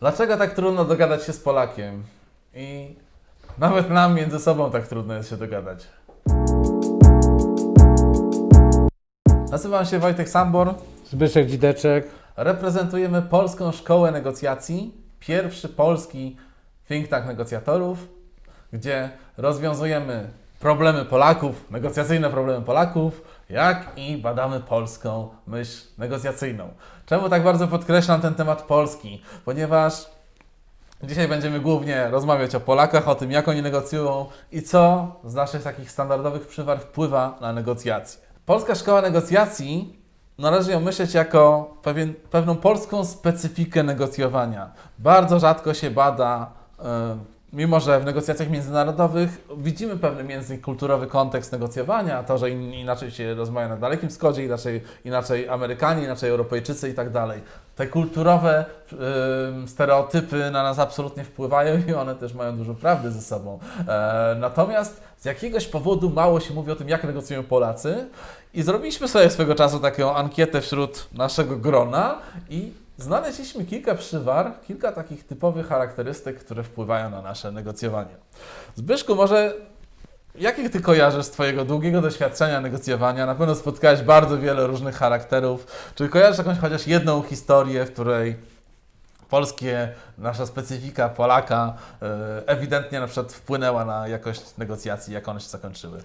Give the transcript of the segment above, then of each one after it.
Dlaczego tak trudno dogadać się z Polakiem? I nawet nam między sobą tak trudno jest się dogadać. Nazywam się Wojtek Sambor. Zbyszek Dzideczek. Reprezentujemy Polską Szkołę Negocjacji, pierwszy polski think tank negocjatorów, gdzie rozwiązujemy problemy Polaków, negocjacyjne problemy Polaków, jak i badamy polską myśl negocjacyjną. Czemu tak bardzo podkreślam ten temat polski? Ponieważ dzisiaj będziemy głównie rozmawiać o Polakach, o tym, jak oni negocjują i co z naszych takich standardowych przywar wpływa na negocjacje. Polska Szkoła Negocjacji należy ją myśleć jako pewien, pewną polską specyfikę negocjowania. Bardzo rzadko się bada, e, mimo że w negocjacjach międzynarodowych widzimy pewny międzykulturowy kontekst negocjowania, to, że in, inaczej się rozmawia na Dalekim Wschodzie, inaczej, inaczej Amerykanie, inaczej Europejczycy i tak dalej. Te kulturowe e, stereotypy na nas absolutnie wpływają i one też mają dużo prawdy ze sobą. E, natomiast z jakiegoś powodu mało się mówi o tym, jak negocjują Polacy i zrobiliśmy sobie swego czasu taką ankietę wśród naszego grona i znaleźliśmy kilka przywar, kilka takich typowych charakterystyk, które wpływają na nasze negocjowanie. Zbyszku, może jakich ty kojarzysz z twojego długiego doświadczenia negocjowania? Na pewno spotkałeś bardzo wiele różnych charakterów. Czy kojarzysz jakąś chociaż jedną historię, w której polskie, nasza specyfika Polaka e, ewidentnie na przykład wpłynęła na jakość negocjacji, jak one się zakończyły?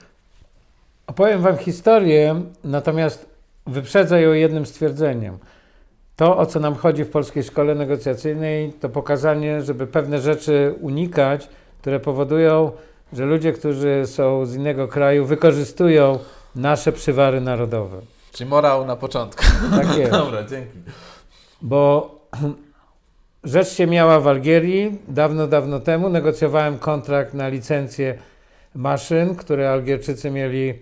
Opowiem Wam historię, natomiast wyprzedzę ją jednym stwierdzeniem. To, o co nam chodzi w Polskiej Szkole Negocjacyjnej, to pokazanie, żeby pewne rzeczy unikać, które powodują, że ludzie, którzy są z innego kraju, wykorzystują nasze przywary narodowe. Czyli morał na początku. Tak jest. Dobra, dzięki. Bo rzecz się miała w Algierii dawno, dawno temu. Negocjowałem kontrakt na licencję maszyn, które Algierczycy mieli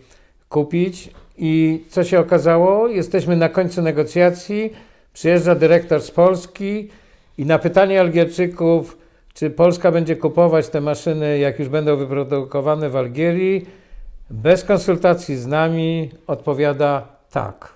kupić. I co się okazało? Jesteśmy na końcu negocjacji. Przyjeżdża dyrektor z Polski i na pytanie Algierczyków, czy Polska będzie kupować te maszyny, jak już będą wyprodukowane w Algierii, bez konsultacji z nami odpowiada tak.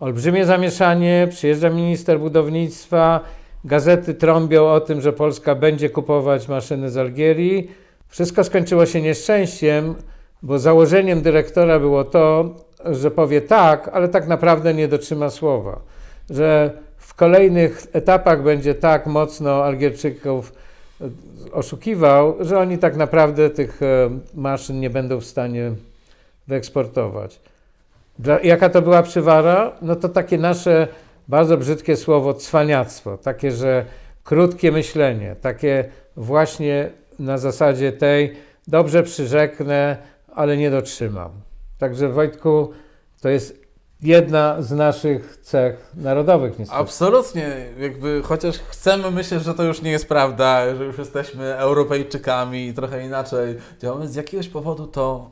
Olbrzymie zamieszanie, przyjeżdża minister budownictwa, gazety trąbią o tym, że Polska będzie kupować maszyny z Algierii. Wszystko skończyło się nieszczęściem, bo założeniem dyrektora było to, że powie tak, ale tak naprawdę nie dotrzyma słowa. Że w kolejnych etapach będzie tak mocno Algierczyków e, oszukiwał, że oni tak naprawdę tych e, maszyn nie będą w stanie wyeksportować. Dla, jaka to była przywara? No to takie nasze bardzo brzydkie słowo cwaniactwo, takie, że krótkie myślenie, takie właśnie na zasadzie tej dobrze przyrzeknę, ale nie dotrzymam. Także Wojtku, to jest jedna z naszych cech narodowych niestety. Absolutnie, jakby chociaż chcemy myśleć, że to już nie jest prawda, że już jesteśmy Europejczykami i trochę inaczej działamy, z jakiegoś powodu to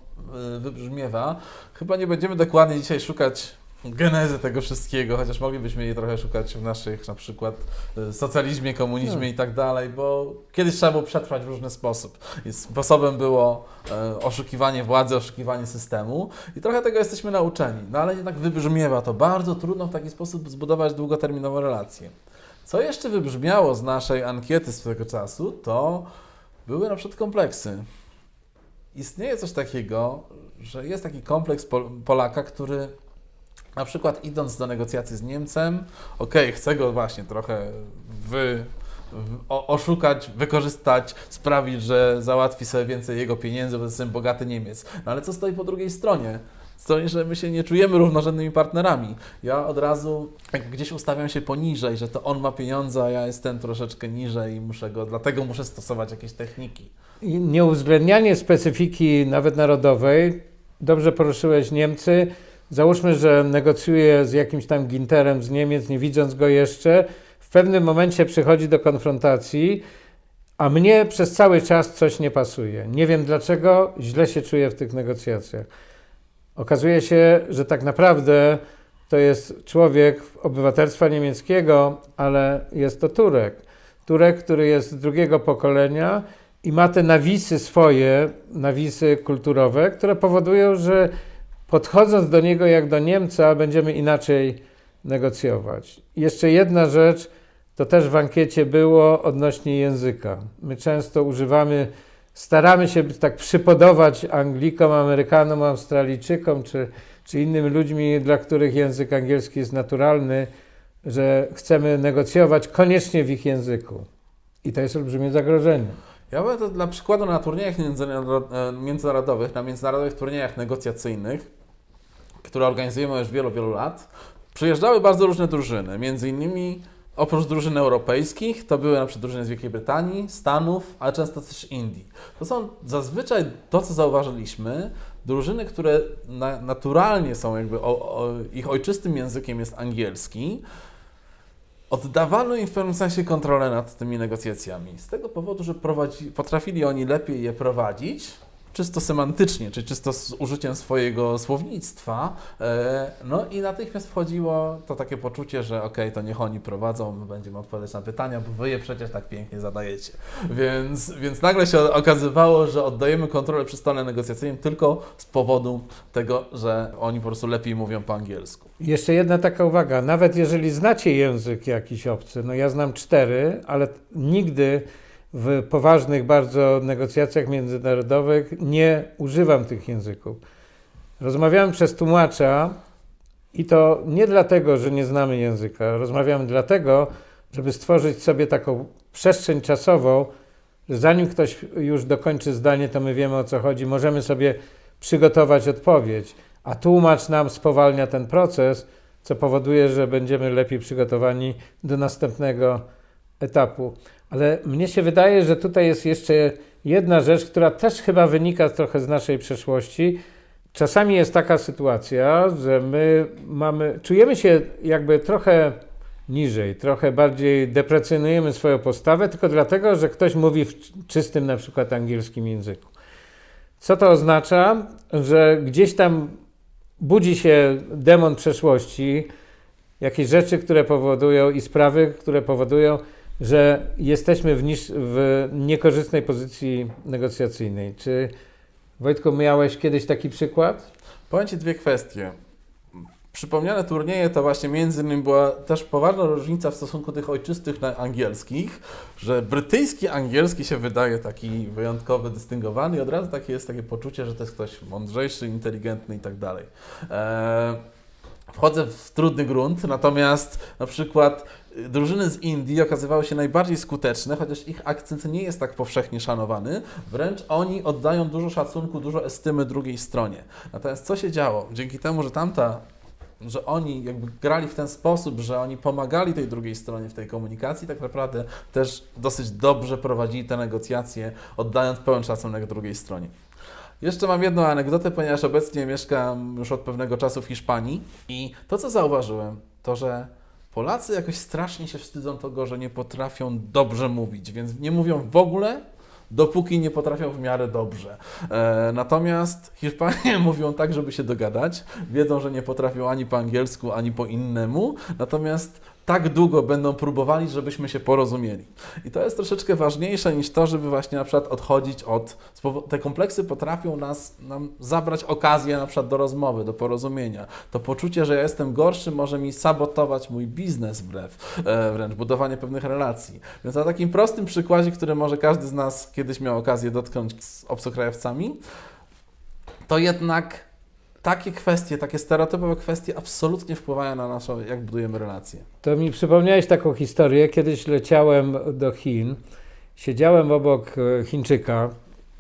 y, wybrzmiewa. Chyba nie będziemy dokładnie dzisiaj szukać genezy tego wszystkiego, chociaż moglibyśmy jej trochę szukać w naszych na przykład y, socjalizmie, komunizmie No. i tak dalej, bo kiedyś trzeba było przetrwać w różny sposób. I sposobem było e, oszukiwanie władzy, oszukiwanie systemu i trochę tego jesteśmy nauczeni, no ale jednak wybrzmiewa to. Bardzo trudno w taki sposób zbudować długoterminową relację. Co jeszcze wybrzmiało z naszej ankiety z tego czasu, to były na przykład kompleksy. Istnieje coś takiego, że jest taki kompleks Pol- Polaka, który na przykład idąc do negocjacji z Niemcem, okej, chce go właśnie trochę wy, oszukać, wykorzystać, sprawić, że załatwi sobie więcej jego pieniędzy, bo jestem bogaty Niemiec. No ale co stoi po drugiej stronie? Stoi, że my się nie czujemy równorzędnymi partnerami. Ja od razu gdzieś ustawiam się poniżej, że to on ma pieniądze, a ja jestem troszeczkę niżej i muszę go, dlatego muszę stosować jakieś techniki. I nieuwzględnianie specyfiki nawet narodowej, dobrze poruszyłeś Niemcy. Załóżmy, że negocjuję z jakimś tam Ginterem z Niemiec, nie widząc go jeszcze. W pewnym momencie przychodzi do konfrontacji, a mnie przez cały czas coś nie pasuje. Nie wiem dlaczego, źle się czuję w tych negocjacjach. Okazuje się, że tak naprawdę to jest człowiek obywatelstwa niemieckiego, ale jest to Turek. Turek, który jest z drugiego pokolenia i ma te nawisy swoje, nawisy kulturowe, które powodują, że podchodząc do niego jak do Niemca, będziemy inaczej negocjować. Jeszcze jedna rzecz, to też w ankiecie było odnośnie języka. My często używamy, staramy się tak przypodobać Anglikom, Amerykanom, Australijczykom czy, czy innym ludźmi, dla których język angielski jest naturalny, że chcemy negocjować koniecznie w ich języku. I to jest olbrzymie zagrożenie. Ja bym to dla przykładu na turniejach e, międzynarodowych, na międzynarodowych turniejach negocjacyjnych, które organizujemy już wielu, wielu lat, przyjeżdżały bardzo różne drużyny. Między innymi oprócz drużyn europejskich, to były na przykład drużyny z Wielkiej Brytanii, Stanów, ale często też Indii. To są zazwyczaj to, co zauważyliśmy, drużyny, które na, naturalnie są jakby, o, o, ich ojczystym językiem jest angielski, Oddawano im w pewnym sensie kontrolę nad tymi negocjacjami. Z tego powodu, że prowadzi, potrafili oni lepiej je prowadzić, czysto semantycznie, czy czysto z użyciem swojego słownictwa. E, No i natychmiast wchodziło to takie poczucie, że okej, to niech oni prowadzą, my będziemy odpowiadać na pytania, bo wy je przecież tak pięknie zadajecie. Więc, więc nagle się okazywało, że oddajemy kontrolę przy stole negocjacyjnym tylko z powodu tego, że oni po prostu lepiej mówią po angielsku. Jeszcze jedna taka uwaga. Nawet jeżeli znacie język jakiś obcy, no ja znam cztery, ale nigdy w poważnych bardzo negocjacjach międzynarodowych nie używam tych języków. Rozmawiałem przez tłumacza i to nie dlatego, że nie znamy języka. Rozmawiamy dlatego, żeby stworzyć sobie taką przestrzeń czasową, że zanim ktoś już dokończy zdanie, to my wiemy o co chodzi, możemy sobie przygotować odpowiedź, a tłumacz nam spowalnia ten proces, co powoduje, że będziemy lepiej przygotowani do następnego etapu. Ale mnie się wydaje, że tutaj jest jeszcze jedna rzecz, która też chyba wynika trochę z naszej przeszłości. Czasami jest taka sytuacja, że my mamy, czujemy się jakby trochę niżej, trochę bardziej deprecjonujemy swoją postawę, tylko dlatego, że ktoś mówi w czystym na przykład angielskim języku. Co to oznacza? Że gdzieś tam budzi się demon przeszłości, jakieś rzeczy, które powodują i sprawy, które powodują, że jesteśmy w, niż, w niekorzystnej pozycji negocjacyjnej. Czy Wojtku, miałeś kiedyś taki przykład? Powiem Ci dwie kwestie. Przypomniane turnieje to właśnie między innymi była też poważna różnica w stosunku tych ojczystych na angielskich, że brytyjski angielski się wydaje taki wyjątkowy, dystyngowany i od razu takie jest takie poczucie, że to jest ktoś mądrzejszy, inteligentny i tak dalej. Eee, Wchodzę w trudny grunt, natomiast na przykład drużyny z Indii okazywały się najbardziej skuteczne, chociaż ich akcent nie jest tak powszechnie szanowany. Wręcz oni oddają dużo szacunku, dużo estymy drugiej stronie. Natomiast co się działo? Dzięki temu, że tamta że oni jakby grali w ten sposób, że oni pomagali tej drugiej stronie w tej komunikacji, tak naprawdę też dosyć dobrze prowadzili te negocjacje, oddając pełen szacunek drugiej stronie. Jeszcze mam jedną anegdotę, ponieważ obecnie mieszkam już od pewnego czasu w Hiszpanii i to, co zauważyłem, to że Polacy jakoś strasznie się wstydzą tego, że nie potrafią dobrze mówić, więc nie mówią w ogóle, dopóki nie potrafią w miarę dobrze. E, natomiast Hiszpanie mówią tak, żeby się dogadać, wiedzą, że nie potrafią ani po angielsku, ani po innemu, natomiast tak długo będą próbowali, żebyśmy się porozumieli. I to jest troszeczkę ważniejsze niż to, żeby właśnie na przykład odchodzić od... Te kompleksy potrafią nas, nam zabrać okazję na przykład do rozmowy, do porozumienia. To poczucie, że ja jestem gorszy może mi sabotować mój biznes wbrew, e, wręcz budowanie pewnych relacji. Więc na takim prostym przykładzie, który może każdy z nas kiedyś miał okazję dotknąć z obcokrajowcami, to jednak takie kwestie, takie stereotypowe kwestie absolutnie wpływają na naszą, jak budujemy relacje. To mi przypomniałeś taką historię. Kiedyś leciałem do Chin, siedziałem obok e, Chińczyka.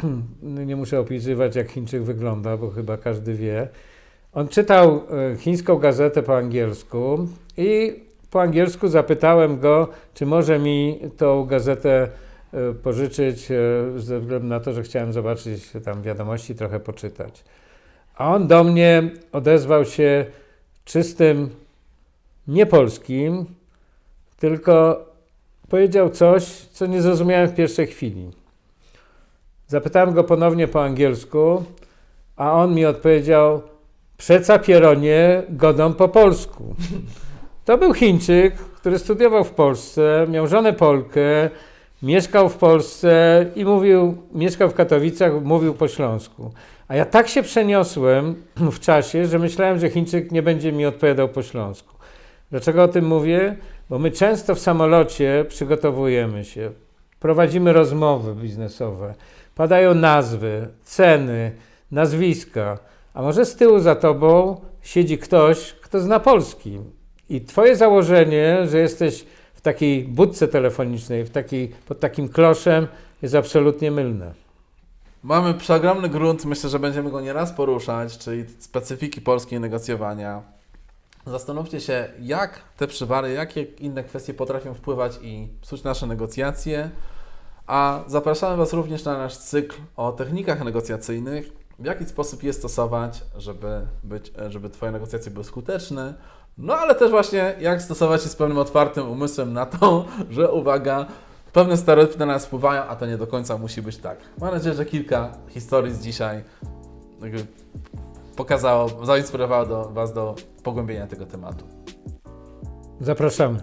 Nie muszę opisywać, jak Chińczyk wygląda, bo chyba każdy wie. On czytał e, chińską gazetę po angielsku i po angielsku zapytałem go, czy może mi tą gazetę e, pożyczyć, ze względu na to, że chciałem zobaczyć tam wiadomości, trochę poczytać. A on do mnie odezwał się czystym niepolskim, tylko powiedział coś, co nie zrozumiałem w pierwszej chwili. Zapytałem go ponownie po angielsku, a on mi odpowiedział: Przeca pieronie godą po polsku. To był Chińczyk, który studiował w Polsce, miał żonę Polkę, mieszkał w Polsce i mówił, mieszkał w Katowicach, mówił po śląsku. A ja tak się przeniosłem w czasie, że myślałem, że Chińczyk nie będzie mi odpowiadał po śląsku. Dlaczego o tym mówię? Bo my często w samolocie przygotowujemy się, prowadzimy rozmowy biznesowe, padają nazwy, ceny, nazwiska, a może z tyłu za tobą siedzi ktoś, kto zna polski. I twoje założenie, że jesteś takiej budce telefonicznej, w takiej, pod takim kloszem, jest absolutnie mylne. Mamy przeogromny grunt, myślę, że będziemy go nieraz poruszać, czyli specyfiki polskiej negocjowania. Zastanówcie się, jak te przywary, jakie inne kwestie potrafią wpływać i psuć nasze negocjacje. A zapraszamy Was również na nasz cykl o technikach negocjacyjnych, w jaki sposób je stosować, żeby, być, żeby Twoje negocjacje były skuteczne. No ale też właśnie, jak stosować się z pewnym otwartym umysłem na to, że uwaga, pewne stereotypy na nas wpływają, a to nie do końca musi być tak. Mam nadzieję, że kilka historii z dzisiaj pokazało, zainspirowało do Was do pogłębienia tego tematu. Zapraszamy.